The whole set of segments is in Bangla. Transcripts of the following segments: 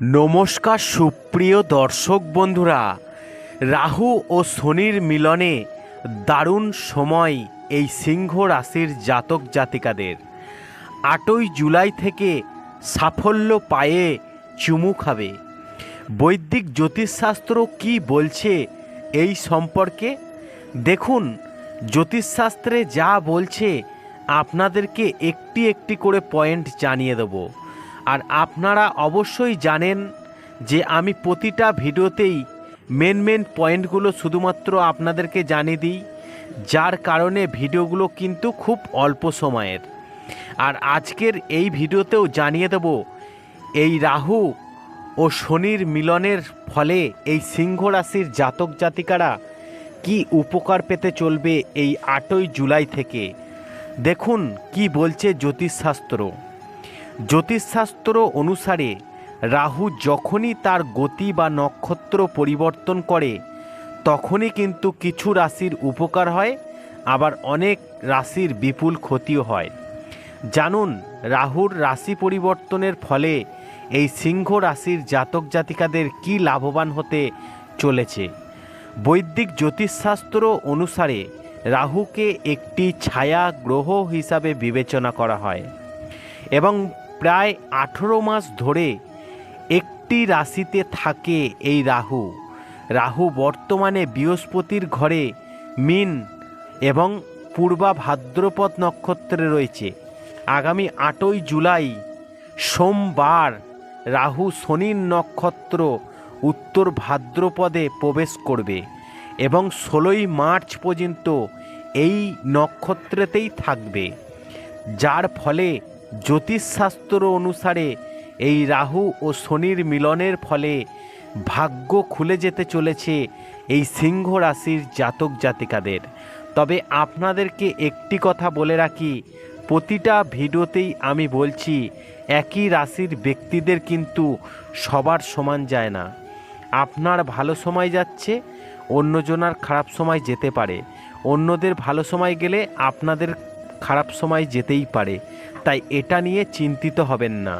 নমস্কার সুপ্রিয় দর্শক বন্ধুরা, রাহু ও শনির মিলনে দারুণ সময় এই সিংহ রাশির জাতক জাতিকাদের। আটই জুলাই থেকে সাফল্য পায়ে চুমু খাবে। বৈদিক জ্যোতিষশাস্ত্র কি বলছে এই সম্পর্কে দেখুন। জ্যোতিষশাস্ত্রে যা বলছে, আপনাদেরকে একটি একটি করে পয়েন্ট জানিয়ে দেবো। আর আপনারা অবশ্যই জানেন যে আমি প্রতিটা ভিডিওতেই মেন মেন পয়েন্টগুলো শুধুমাত্র আপনাদেরকে জানিয়ে দিই, যার কারণে ভিডিওগুলো কিন্তু খুব অল্প সময়ের। আর আজকের এই ভিডিওতেও জানিয়ে দেব, এই রাহু ও শনির মিলনের ফলে এই সিংহ রাশির জাতক জাতিকারা কি উপকার পেতে চলবে এই আটই জুলাই থেকে? দেখুন কি বলছে জ্যোতিষশাস্ত্র। জ্যোতিষশাস্ত্র অনুসারে রাহু যখনই তার গতি বা নক্ষত্র পরিবর্তন করে, তখনই কিন্তু কিছু রাশির উপকার হয়, আবার অনেক রাশির বিপুল ক্ষতিও হয়। জানুন, রাহুর রাশি পরিবর্তনের ফলে এই সিংহ রাশির জাতক জাতিকাদের কি লাভবান হতে চলেছে? বৈদিক জ্যোতিষশাস্ত্র অনুসারে রাহুকে একটি ছায়া গ্রহ হিসাবে বিবেচনা করা হয় এবং প্রায় আঠেরো মাস ধরে একটি রাশিতে থাকে এই রাহু। রাহু বর্তমানে বৃহস্পতির ঘরে মিন এবং পূর্বা ভাদ্রপদ নক্ষত্রে রয়েছে। আগামী আটই জুলাই সোমবার রাহু শনির নক্ষত্র উত্তর ভাদ্রপদে প্রবেশ করবে এবং ষোলোই মার্চ পর্যন্ত এই নক্ষত্রেতেই থাকবে। যার ফলে জ্যোতিষশাস্ত্র অনুসারে এই রাহু ও শনির মিলনের ফলে ভাগ্য খুলে যেতে চলেছে এই সিংহ রাশির জাতক জাতিকাদের। তবে আপনাদেরকে একটি কথা বলে রাখি, প্রতিটা ভিডিওতেই আমি বলছি, একই রাশির ব্যক্তিদের কিন্তু সবার সমান যায় না। আপনার ভালো সময় যাচ্ছে, অন্যজনার খারাপ সময় যেতে পারে। অন্যদের ভালো সময় গেলে আপনাদের খারাপ সময় যেতেই পারে, তাই এটা নিয়ে চিন্তিত হবেন না।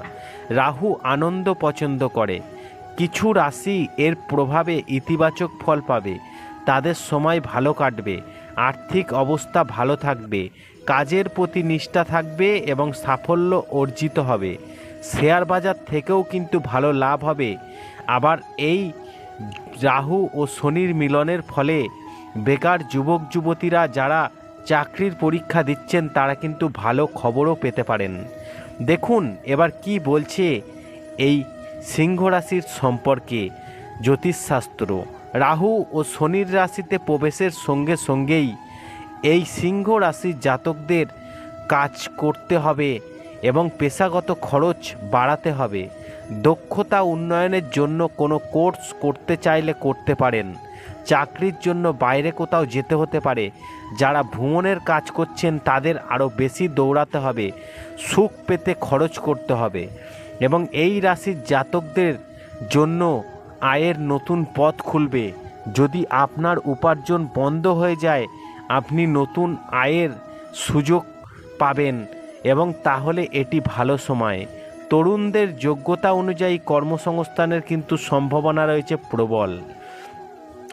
রাহু আনন্দ পছন্দ করে। কিছু রাশি এর প্রভাবে ইতিবাচক ফল পাবে। তাদের সময় ভালো কাটবে, আর্থিক অবস্থা ভালো থাকবে, কাজের প্রতি নিষ্ঠা থাকবে এবং সাফল্য অর্জিত হবে। শেয়ার বাজার থেকেও কিন্তু ভালো লাভ হবে। আবার এই রাহু ও শনির মিলনের ফলে বেকার যুবক যুবতীরা যারা চাকরির পরীক্ষা দিচ্ছেন তারা কিন্তু ভালো খবরও পেতে পারেন। দেখুন, এবার কি বলছে এই সিংহ রাশির সম্পর্কে জ্যোতিষশাস্ত্র। রাহু ও শনির রাশিতে প্রবেশের সঙ্গে সঙ্গেই এই সিংহ রাশির জাতকদের কাজ করতে হবে এবং পেশাগত খরচ বাড়াতে হবে। দক্ষতা উন্নয়নের জন্য কোনো কোর্স করতে চাইলে করতে পারেন। চাকরির জন্য বাইরে কোথাও যেতে হতে পারে। যারা ভ্রমণের কাজ করছেন, তাদের আরও বেশি দৌড়াতে হবে। সুখ পেতে খরচ করতে হবে। এবং এই রাশির জাতকদের জন্য আয়ের নতুন পথ খুলবে। যদি আপনার উপার্জন বন্ধ হয়ে যায়, আপনি নতুন আয়ের সুযোগ পাবেন এবং তাহলে এটি ভালো সময়। তরুণদের যোগ্যতা অনুযায়ী কর্মসংস্থানের কিন্তু সম্ভাবনা রয়েছে প্রবল।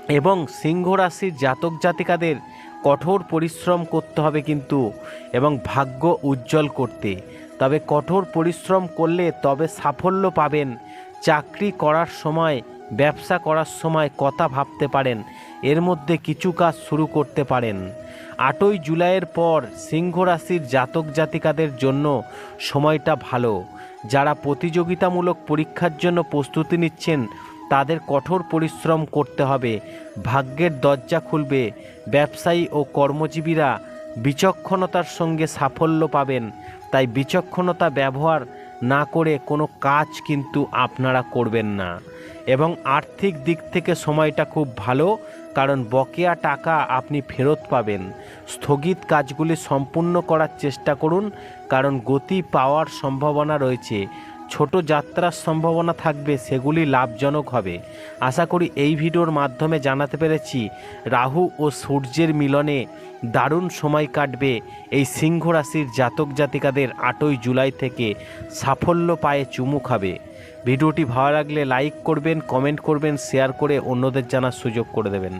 এবং সিংহ রাশির জাতক জাতিকাদের কঠোর পরিশ্রম করতে হবে কিন্তু এবং ভাগ্য উজ্জ্বল করতে। তবে কঠোর পরিশ্রম করলে তবে সাফল্য পাবেন। চাকরি করার সময়, ব্যবসা করার সময় কথা ভাবতে পারেন। এর মধ্যে কিছু কাজ শুরু করতে পারেন। আটই জুলাইয়ের পর সিংহ রাশির জাতক জাতিকাদের জন্য সময়টা ভালো। যারা প্রতিযোগিতামূলক পরীক্ষার জন্য প্রস্তুতি নিচ্ছেন তাদের কঠোর পরিশ্রম করতে হবে। ভাগ্যের দরজা খুলবে। ব্যবসায়ী ও কর্মজীবীরা বিচক্ষণতার সঙ্গে সাফল্য পাবেন। তাই বিচক্ষণতা ব্যবহার না করে কোনো কাজ কিন্তু আপনারা করবেন না। এবং আর্থিক দিক থেকে সময়টা খুব ভালো, কারণ বকেয়া টাকা আপনি ফেরত পাবেন। স্থগিত কাজগুলি সম্পূর্ণ করার চেষ্টা করুন, কারণ গতি পাওয়ার সম্ভাবনা রয়েছে। ছোট যাত্রার সম্ভাবনা থাকবে, সেগুলি লাভজনক হবে। আশা করি এই ভিডিওর মাধ্যমে জানাতে পেরেছি, রাহু ও সূর্যের মিলনে দারুণ সময় কাটবে। এই সিংহ রাশির জাতক জাতিকাদের আটই জুলাই থেকে সাফল্য পায়ে চুমু খাবে। ভিডিওটি ভালো লাগলে লাইক করবেন, কমেন্ট করবেন, শেয়ার করে অন্যদের জানার সুযোগ করে দেবেন।